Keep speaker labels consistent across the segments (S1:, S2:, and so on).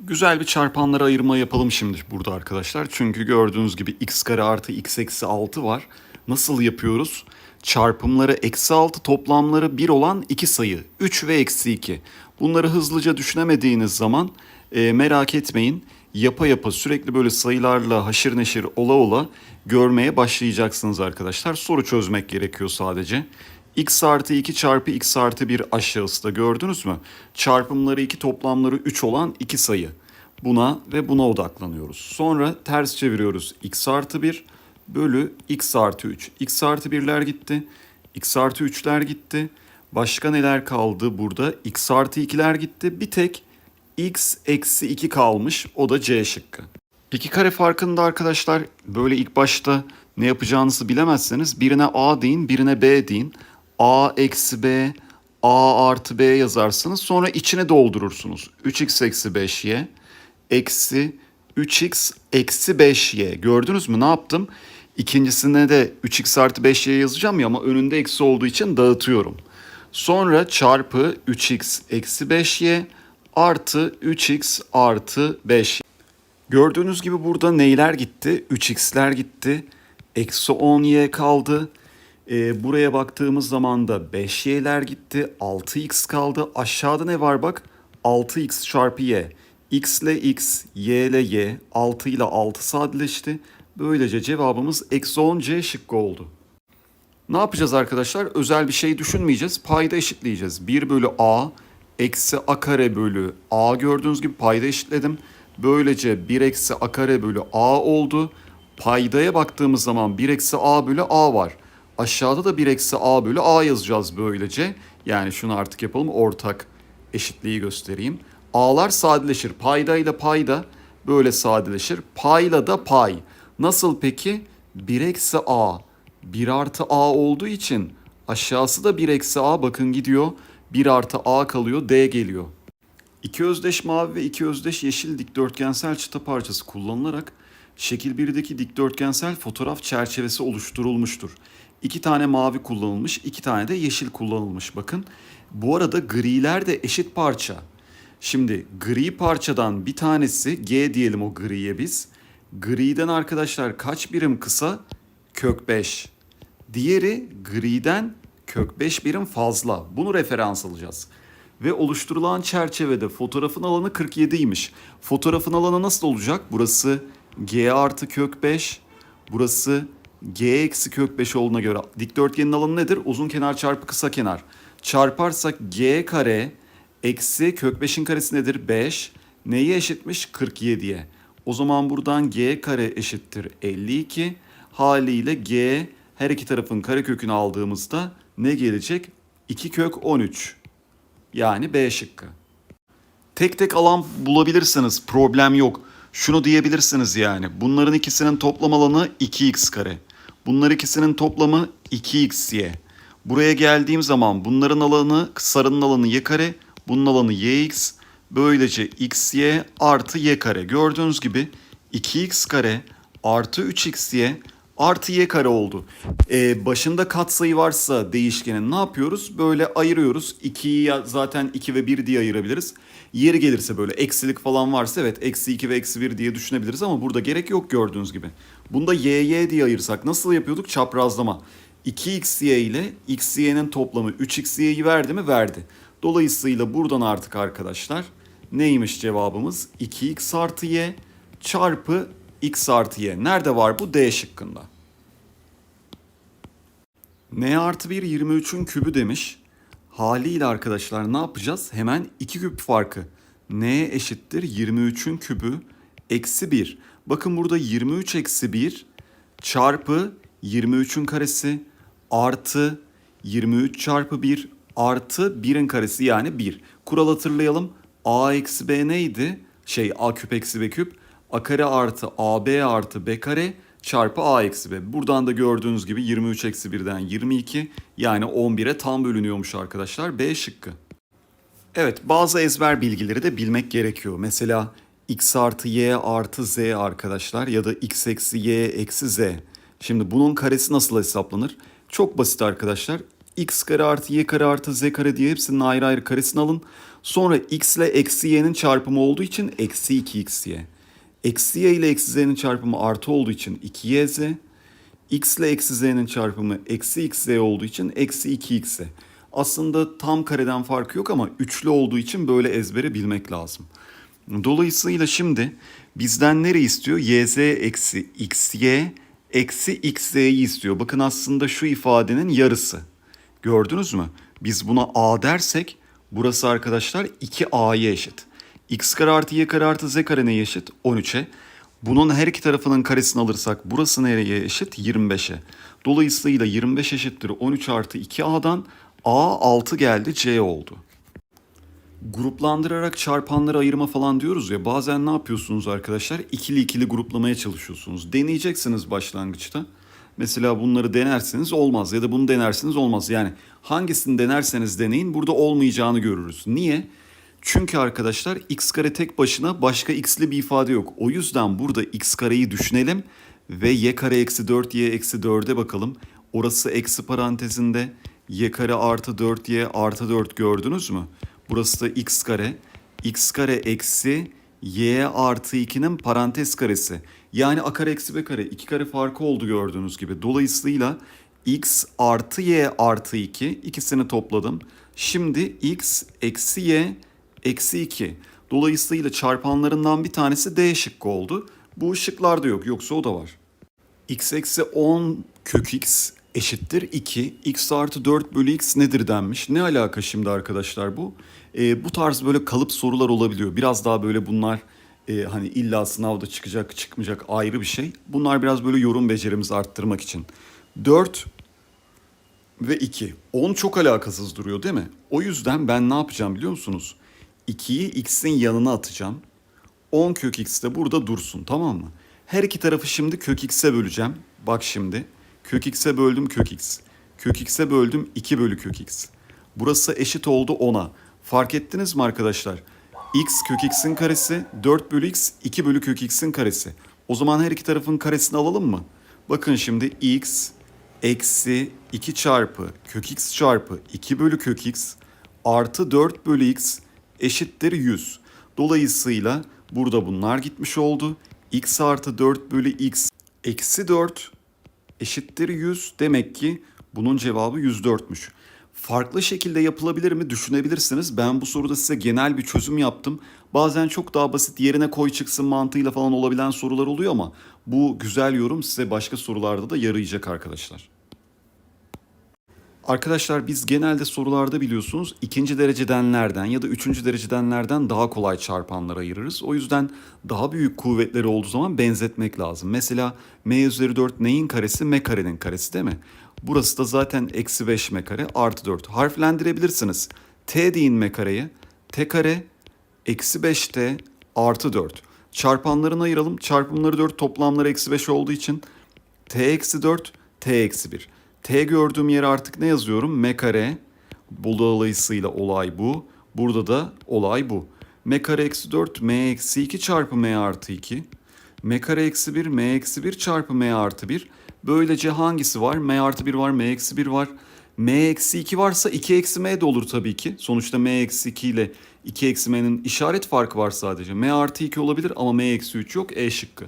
S1: Güzel bir çarpanlara ayırma yapalım şimdi burada arkadaşlar. Çünkü gördüğünüz gibi x kare artı x eksi 6 var. Nasıl yapıyoruz? Çarpımları eksi 6 toplamları 1 olan iki sayı. 3 ve eksi 2. Bunları hızlıca düşünemediğiniz zaman e, merak etmeyin. Yapa yapa sürekli böyle sayılarla haşır neşir ola ola görmeye başlayacaksınız arkadaşlar. Soru çözmek gerekiyor sadece. X artı 2 çarpı x artı 1 aşağısı da gördünüz mü? Çarpımları 2 toplamları 3 olan iki sayı. Buna ve buna odaklanıyoruz. Sonra ters çeviriyoruz. x artı 1 bölü x artı 3. x artı 1'ler gitti. x artı 3'ler gitti. Başka neler kaldı burada? x artı 2'ler gitti. Bir tek x eksi 2 kalmış. O da C şıkkı. İki kare farkında arkadaşlar böyle ilk başta ne yapacağınızı bilemezseniz birine A deyin birine B deyin. A eksi B, A artı B yazarsınız. Sonra içine doldurursunuz. 3x eksi 5y eksi 3x eksi 5y. Gördünüz mü ne yaptım? İkincisine de 3x artı 5y yazacağım ya ama önünde eksi olduğu için dağıtıyorum. Sonra çarpı 3x eksi 5y artı 3x artı 5. Gördüğünüz gibi burada neyler gitti? 3x'ler gitti. Eksi 10y kaldı. Ee, buraya baktığımız zaman da 5y'ler gitti. 6x kaldı. Aşağıda ne var bak? 6x çarpı y. x ile x, y ile y, 6 ile 6 sadeleşti. Böylece cevabımız eksi 10c şıkkı oldu. Ne yapacağız arkadaşlar? Özel bir şey düşünmeyeceğiz. Payda eşitleyeceğiz. 1 bölü a eksi a kare bölü a gördüğünüz gibi payda eşitledim. Böylece 1 eksi a kare bölü a oldu. Paydaya baktığımız zaman 1 eksi a bölü a var. Aşağıda da 1 eksi a bölü a yazacağız böylece. Yani şunu artık yapalım ortak eşitliği göstereyim. A'lar sadeleşir. Payda ile payda böyle sadeleşir. Payla da pay. Nasıl peki? 1 eksi a 1 artı a olduğu için aşağısı da 1 eksi a bakın gidiyor. 1 artı a kalıyor d geliyor. İki özdeş mavi ve iki özdeş yeşil dikdörtgensel çıta parçası kullanılarak şekil 1'deki dikdörtgensel fotoğraf çerçevesi oluşturulmuştur. İki tane mavi kullanılmış, iki tane de yeşil kullanılmış. Bakın bu arada griler de eşit parça. Şimdi gri parçadan bir tanesi G diyelim o griye biz. Griden arkadaşlar kaç birim kısa? Kök 5. Diğeri griden kök 5 birim fazla. Bunu referans alacağız. Ve oluşturulan çerçevede fotoğrafın alanı 47'ymiş. Fotoğrafın alanı nasıl olacak? Burası G artı kök 5. Burası G eksi kök 5 olduğuna göre dikdörtgenin alanı nedir? Uzun kenar çarpı kısa kenar. Çarparsak G kare eksi kök 5'in karesi nedir? 5. Neye eşitmiş? 47'ye. O zaman buradan G kare eşittir 52. Haliyle G her iki tarafın karekökünü aldığımızda ne gelecek? 2 kök 13. Yani B şıkkı. Tek tek alan bulabilirsiniz problem yok. Şunu diyebilirsiniz yani. Bunların ikisinin toplam alanı 2x kare. Bunlar ikisinin toplamı 2xy. Buraya geldiğim zaman bunların alanı sarının alanı y kare. Bunun alanı yx. Böylece xy artı y kare. Gördüğünüz gibi 2x kare artı 3xy artı y kare oldu. Ee, başında katsayı varsa değişkenin ne yapıyoruz? Böyle ayırıyoruz. 2'yi zaten 2 ve 1 diye ayırabiliriz. Yeri gelirse böyle eksilik falan varsa evet eksi 2 ve eksi 1 diye düşünebiliriz ama burada gerek yok gördüğünüz gibi. Bunda y y diye ayırsak nasıl yapıyorduk? Çaprazlama. 2xy ile xy'nin toplamı 3xy'yi verdi mi? Verdi. Dolayısıyla buradan artık arkadaşlar neymiş cevabımız? 2x artı y çarpı x artı y. Nerede var bu? D şıkkında. n artı 1 23'ün kübü demiş. Haliyle arkadaşlar ne yapacağız? Hemen 2 küp farkı. n eşittir 23'ün kübü eksi 1. Bakın burada 23 eksi 1 çarpı 23'ün karesi artı 23 çarpı 1 artı 1'in karesi yani 1. Kural hatırlayalım. a eksi b neydi? Şey a küp eksi b küp. A kare artı ab artı b kare çarpı a eksi b. Buradan da gördüğünüz gibi 23 eksi 1'den 22 yani 11'e tam bölünüyormuş arkadaşlar. B şıkkı. Evet bazı ezber bilgileri de bilmek gerekiyor. Mesela x artı y artı z arkadaşlar ya da x eksi y eksi z. Şimdi bunun karesi nasıl hesaplanır? Çok basit arkadaşlar. x kare artı y kare artı z kare diye hepsinin ayrı ayrı karesini alın. Sonra x ile eksi y'nin çarpımı olduğu için eksi 2xy. Eksi y ile eksi z'nin çarpımı artı olduğu için 2yz. x ile eksi z'nin çarpımı eksi xz olduğu için eksi 2x. Aslında tam kareden farkı yok ama üçlü olduğu için böyle ezbere bilmek lazım. Dolayısıyla şimdi bizden nereyi istiyor? yz eksi xy eksi xz'yi istiyor. Bakın aslında şu ifadenin yarısı. Gördünüz mü? Biz buna a dersek burası arkadaşlar 2a'ya eşit. X kare artı y kare artı z kare neye eşit? 13'e. Bunun her iki tarafının karesini alırsak burası nereye eşit? 25'e. Dolayısıyla 25 eşittir 13 artı 2a'dan a 6 geldi c oldu. Gruplandırarak çarpanları ayırma falan diyoruz ya bazen ne yapıyorsunuz arkadaşlar? İkili ikili gruplamaya çalışıyorsunuz. Deneyeceksiniz başlangıçta. Mesela bunları denerseniz olmaz ya da bunu denerseniz olmaz. Yani hangisini denerseniz deneyin burada olmayacağını görürüz. Niye? Çünkü arkadaşlar x kare tek başına başka x'li bir ifade yok. O yüzden burada x kareyi düşünelim ve y kare eksi 4y eksi 4'e bakalım. Orası eksi parantezinde y kare artı 4y artı 4 gördünüz mü? Burası da x kare. x kare eksi y artı 2'nin parantez karesi. Yani a kare eksi b kare. iki kare farkı oldu gördüğünüz gibi. Dolayısıyla x artı y artı 2 ikisini topladım. Şimdi x eksi y eksi 2. Dolayısıyla çarpanlarından bir tanesi D şıkkı oldu. Bu şıklarda yok yoksa o da var. x eksi 10 kök x eşittir 2. x artı 4 bölü x nedir denmiş. Ne alaka şimdi arkadaşlar bu? Ee, bu tarz böyle kalıp sorular olabiliyor. Biraz daha böyle bunlar e, hani illa sınavda çıkacak çıkmayacak ayrı bir şey. Bunlar biraz böyle yorum becerimizi arttırmak için. 4 ve 2. 10 çok alakasız duruyor değil mi? O yüzden ben ne yapacağım biliyor musunuz? 2'yi x'in yanına atacağım. 10 kök x de burada dursun tamam mı? Her iki tarafı şimdi kök x'e böleceğim. Bak şimdi. Kök x'e böldüm kök x. Kök x'e böldüm 2 bölü kök x. Burası eşit oldu 10'a. Fark ettiniz mi arkadaşlar? x kök x'in karesi 4 bölü x 2 bölü kök x'in karesi. O zaman her iki tarafın karesini alalım mı? Bakın şimdi x eksi 2 çarpı kök x çarpı 2 bölü kök x artı 4 bölü x eşittir 100. Dolayısıyla burada bunlar gitmiş oldu. x artı 4 bölü x eksi 4 eşittir 100. Demek ki bunun cevabı 104'müş. Farklı şekilde yapılabilir mi düşünebilirsiniz. Ben bu soruda size genel bir çözüm yaptım. Bazen çok daha basit yerine koy çıksın mantığıyla falan olabilen sorular oluyor ama bu güzel yorum size başka sorularda da yarayacak arkadaşlar. Arkadaşlar biz genelde sorularda biliyorsunuz ikinci derecedenlerden ya da üçüncü derecedenlerden daha kolay çarpanlara ayırırız. O yüzden daha büyük kuvvetleri olduğu zaman benzetmek lazım. Mesela m üzeri 4 neyin karesi? m karenin karesi değil mi? Burası da zaten eksi 5 m kare artı 4. Harflendirebilirsiniz. t deyin m kareye. t kare eksi 5t artı 4. Çarpanlarını ayıralım. Çarpımları 4 toplamları eksi 5 olduğu için t eksi 4 t eksi 1. T gördüğüm yere artık ne yazıyorum? M kare. Dolayısıyla olay bu. Burada da olay bu. M kare eksi 4 M eksi 2 çarpı M artı 2. M kare eksi 1 M eksi 1 çarpı M artı 1. Böylece hangisi var? M artı 1 var, M eksi 1 var. M eksi 2 varsa 2 eksi M de olur tabii ki. Sonuçta M eksi 2 ile 2 eksi M'nin işaret farkı var sadece. M artı 2 olabilir ama M eksi 3 yok. E şıkkı.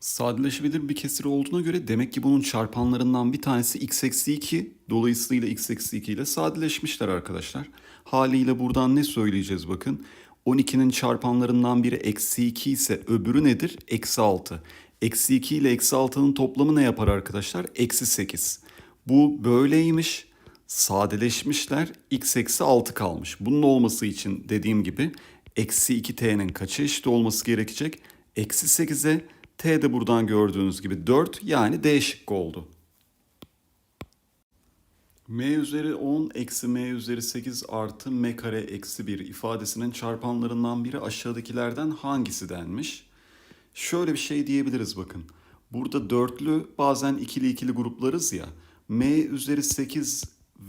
S1: Sadeleşebilir bir kesir olduğuna göre demek ki bunun çarpanlarından bir tanesi x eksi 2. Dolayısıyla x eksi 2 ile sadeleşmişler arkadaşlar. Haliyle buradan ne söyleyeceğiz bakın. 12'nin çarpanlarından biri eksi 2 ise öbürü nedir? Eksi 6. Eksi 2 ile eksi 6'nın toplamı ne yapar arkadaşlar? Eksi 8. Bu böyleymiş. Sadeleşmişler. x eksi 6 kalmış. Bunun olması için dediğim gibi eksi 2t'nin kaça eşit olması gerekecek? Eksi 8'e T de buradan gördüğünüz gibi 4 yani D şıkkı oldu. M üzeri 10 eksi M üzeri 8 artı M kare eksi 1 ifadesinin çarpanlarından biri aşağıdakilerden hangisi denmiş? Şöyle bir şey diyebiliriz bakın. Burada dörtlü bazen ikili ikili gruplarız ya. M üzeri 8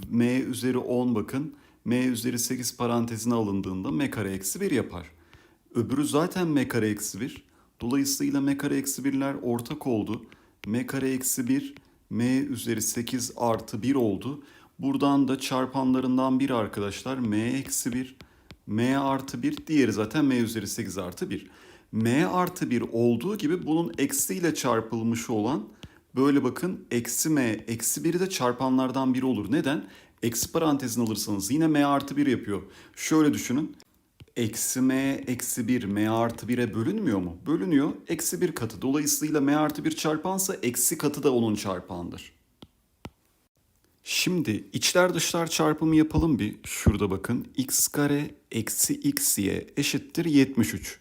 S1: M üzeri 10 bakın. M üzeri 8 parantezine alındığında M kare eksi 1 yapar. Öbürü zaten M kare eksi 1. Dolayısıyla m kare eksi 1'ler ortak oldu. m kare eksi 1 m üzeri 8 artı 1 oldu. Buradan da çarpanlarından biri arkadaşlar m eksi 1, m artı 1, diğeri zaten m üzeri 8 artı 1. m artı 1 olduğu gibi bunun eksiyle çarpılmışı olan böyle bakın eksi m eksi 1'i de çarpanlardan biri olur. Neden? Eksi parantezini alırsanız yine m artı 1 yapıyor. Şöyle düşünün. Eksi m eksi 1 m artı 1'e bölünmüyor mu? Bölünüyor. Eksi 1 katı. Dolayısıyla m artı 1 çarpansa eksi katı da onun çarpanıdır. Şimdi içler dışlar çarpımı yapalım bir. Şurada bakın. x kare eksi xy eşittir 73.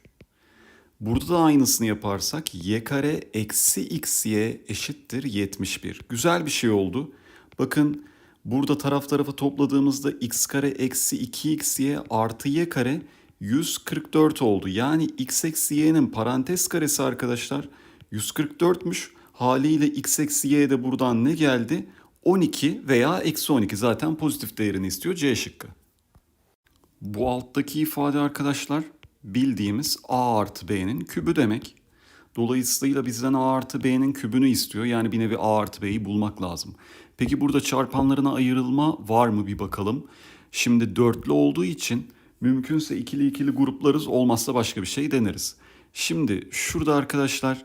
S1: Burada da aynısını yaparsak y kare eksi xy eşittir 71. Güzel bir şey oldu. Bakın burada taraf tarafa topladığımızda x kare eksi 2xy artı y kare 144 oldu. Yani x eksi y'nin parantez karesi arkadaşlar 144'müş. Haliyle x eksi y de buradan ne geldi? 12 veya eksi 12 zaten pozitif değerini istiyor C şıkkı. Bu alttaki ifade arkadaşlar bildiğimiz a artı b'nin kübü demek. Dolayısıyla bizden a artı b'nin kübünü istiyor. Yani bir nevi a artı b'yi bulmak lazım. Peki burada çarpanlarına ayrılma var mı bir bakalım. Şimdi dörtlü olduğu için mümkünse ikili ikili gruplarız olmazsa başka bir şey deneriz. Şimdi şurada arkadaşlar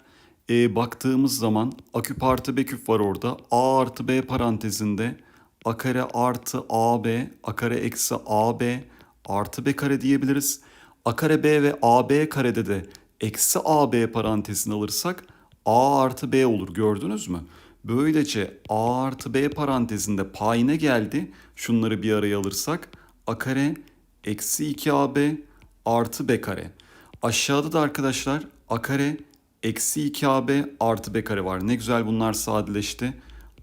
S1: e, baktığımız zaman a küp artı b küp var orada. a artı b parantezinde a kare artı ab, a kare eksi ab artı b kare diyebiliriz. a kare b ve ab karede de eksi ab parantezini alırsak a artı b olur gördünüz mü? Böylece a artı b parantezinde pay ne geldi? Şunları bir araya alırsak a kare eksi 2ab artı b kare. Aşağıda da arkadaşlar a kare eksi 2ab artı b kare var. Ne güzel bunlar sadeleşti.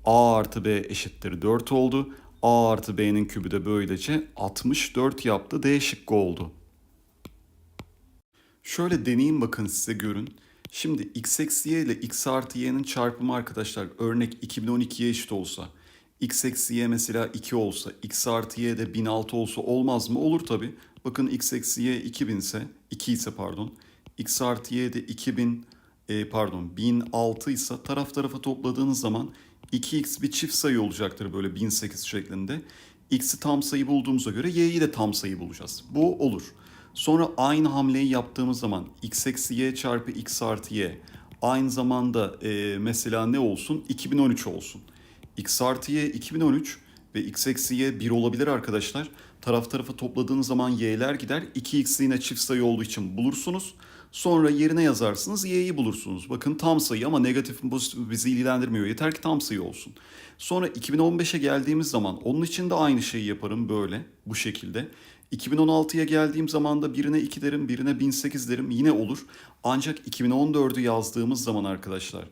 S1: a artı b eşittir 4 oldu. a artı b'nin kübü de böylece 64 yaptı. D şıkkı oldu. Şöyle deneyeyim bakın size görün. Şimdi x eksi y ile x artı y'nin çarpımı arkadaşlar örnek 2012'ye eşit olsa x eksi y mesela 2 olsa x artı y de 1006 olsa olmaz mı? Olur tabi. Bakın x eksi y 2000 ise 2 ise pardon x artı y de 2000 e, pardon 1006 ise taraf tarafa topladığınız zaman 2x bir çift sayı olacaktır böyle 1008 şeklinde. X'i tam sayı bulduğumuza göre y'yi de tam sayı bulacağız. Bu olur. Sonra aynı hamleyi yaptığımız zaman x eksi y çarpı x artı y aynı zamanda e, mesela ne olsun 2013 olsun. X artı y 2013 ve x eksi y 1 olabilir arkadaşlar. Taraf tarafa topladığınız zaman y'ler gider. 2x yine çift sayı olduğu için bulursunuz. Sonra yerine yazarsınız y'yi bulursunuz. Bakın tam sayı ama negatif pozitif bizi ilgilendirmiyor. Yeter ki tam sayı olsun. Sonra 2015'e geldiğimiz zaman onun için de aynı şeyi yaparım böyle bu şekilde. 2016'ya geldiğim zaman da birine 2 derim birine 1008 derim yine olur. Ancak 2014'ü yazdığımız zaman arkadaşlar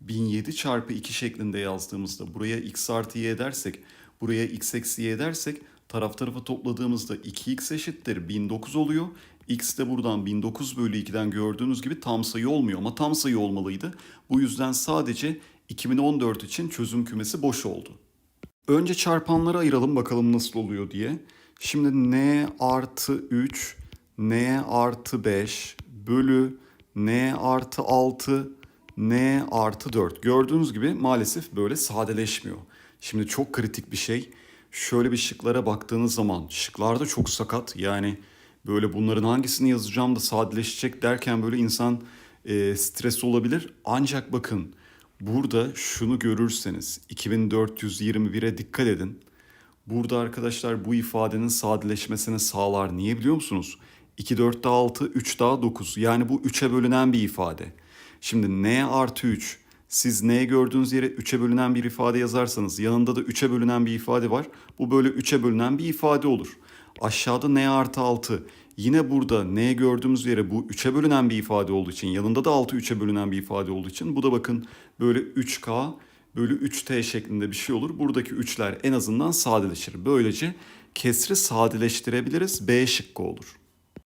S1: 1007 çarpı 2 şeklinde yazdığımızda buraya x artı y dersek buraya x eksi y dersek taraf tarafa topladığımızda 2x eşittir 1009 oluyor. X de buradan 1009 bölü 2'den gördüğünüz gibi tam sayı olmuyor ama tam sayı olmalıydı. Bu yüzden sadece 2014 için çözüm kümesi boş oldu. Önce çarpanları ayıralım bakalım nasıl oluyor diye. Şimdi n artı 3, n artı 5 bölü n artı 6, n artı 4. Gördüğünüz gibi maalesef böyle sadeleşmiyor. Şimdi çok kritik bir şey. Şöyle bir şıklara baktığınız zaman şıklar da çok sakat. Yani böyle bunların hangisini yazacağım da sadeleşecek derken böyle insan e, stres olabilir. Ancak bakın burada şunu görürseniz 2421'e dikkat edin. Burada arkadaşlar bu ifadenin sadeleşmesini sağlar. Niye biliyor musunuz? 2 4 daha 6, 3 daha 9. Yani bu 3'e bölünen bir ifade. Şimdi n artı 3 siz n gördüğünüz yere 3'e bölünen bir ifade yazarsanız yanında da 3'e bölünen bir ifade var. Bu böyle 3'e bölünen bir ifade olur. Aşağıda n artı 6 yine burada n gördüğümüz yere bu 3'e bölünen bir ifade olduğu için yanında da 6 3'e bölünen bir ifade olduğu için bu da bakın böyle 3k bölü 3t şeklinde bir şey olur. Buradaki 3'ler en azından sadeleşir. Böylece kesri sadeleştirebiliriz. B şıkkı olur.